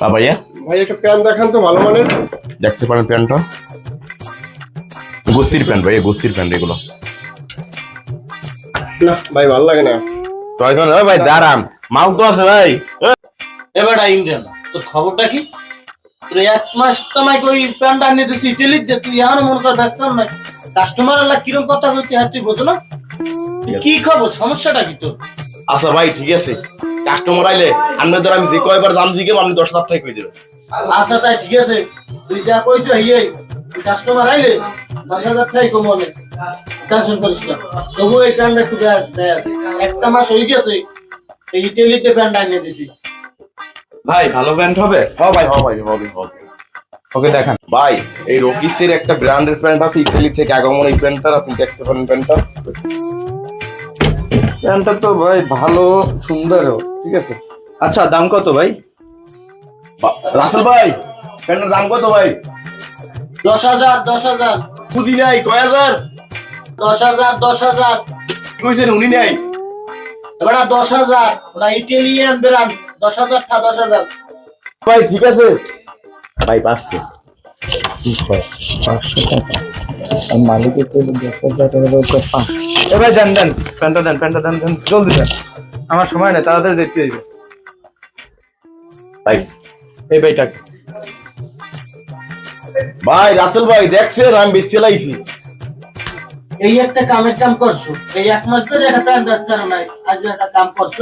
বা ভাইয়া ভাই একটা প্যান্ট দেখান তো ভালো মানের। দেখতে পারেন প্যান্টটা। গোস্তির প্যান্ট ভাই গোস্তির প্যান্ট এগুলো। না ভাই ভালো লাগে না। তাই তো না, ভাই দাঁড়ান। মাল তো আছে ভাই। এবারটা ইন্ডিয়ান তোর খবরটা কি? তোর এক মাস তোমায় ওই প্যান্ট আনিয়ে দিছি ইটালির দিয়ে তুই এখন মনে কর ব্যস্ত নাই। কাস্টমার আল্লাহ কিরম কথা হইতে হ্যাঁ তুই বোঝো না? কি খবর? সমস্যাটা কি তোর? আচ্ছা ভাই ঠিক আছে। কাস্টমার আইলে আপনাদের আমি যে কয়বার দাম দিকে আপনি দশ হাজার টাকা কই দেবেন আচ্ছা তাই ঠিক আছে। তুই যা কইছো হিয়ে কাস্টমার আইলে দশ হাজার টাকাই কমাবে টেনশন করিস না। তবু এই প্যান্ট একটু দেয় দেয় আছে। একটা মাস হয়ে গেছে এই ইটালিতে প্যান্ট আনিয়ে দিছি। ভাই ভালো ব্যান্ড হবে? হ্যাঁ ভাই হ্যাঁ ভাই হবে হবে। ওকে দেখান। ভাই এই রকিসের একটা ব্র্যান্ডের প্যান্ট আছে ইতালি থেকে আগমন এই প্যান্টটা আপনি দেখতে পারেন প্যান্টটা প্যান্টটা তো ভাই ভালো সুন্দরও ঠিক আছে? আচ্ছা দাম কত ভাই? রাসেল ভাই প্যান্টের দাম কত ভাই? দশ হাজার দশ হাজার। বুঝি নাই কয় হাজার? দশ হাজার দশ হাজার। কইছেন উনি নাই? এবার দশ হাজার ওরা ইটালিয়ান ব্র্যান্ড দশ হাজার টা দশ হাজার। ভাই ঠিক আছে? ভাই পাঁচশো। এ ভাই দেন দেন প্যান্টটা দেন প্যান্টটা দেন দেন জলদি দেন। আমার সময় নেই তাড়াতাড়ি দেখতে হইবে ভাই। এই ভাইটাকে ভাই রাসেল ভাই দেখছেন আমি বেশি লাইছি। এই একটা কামের কাম করছ। এই এক মাস ধরে একটা প্যান্ট রাস্তার নাই আজ একটা কাম করছ।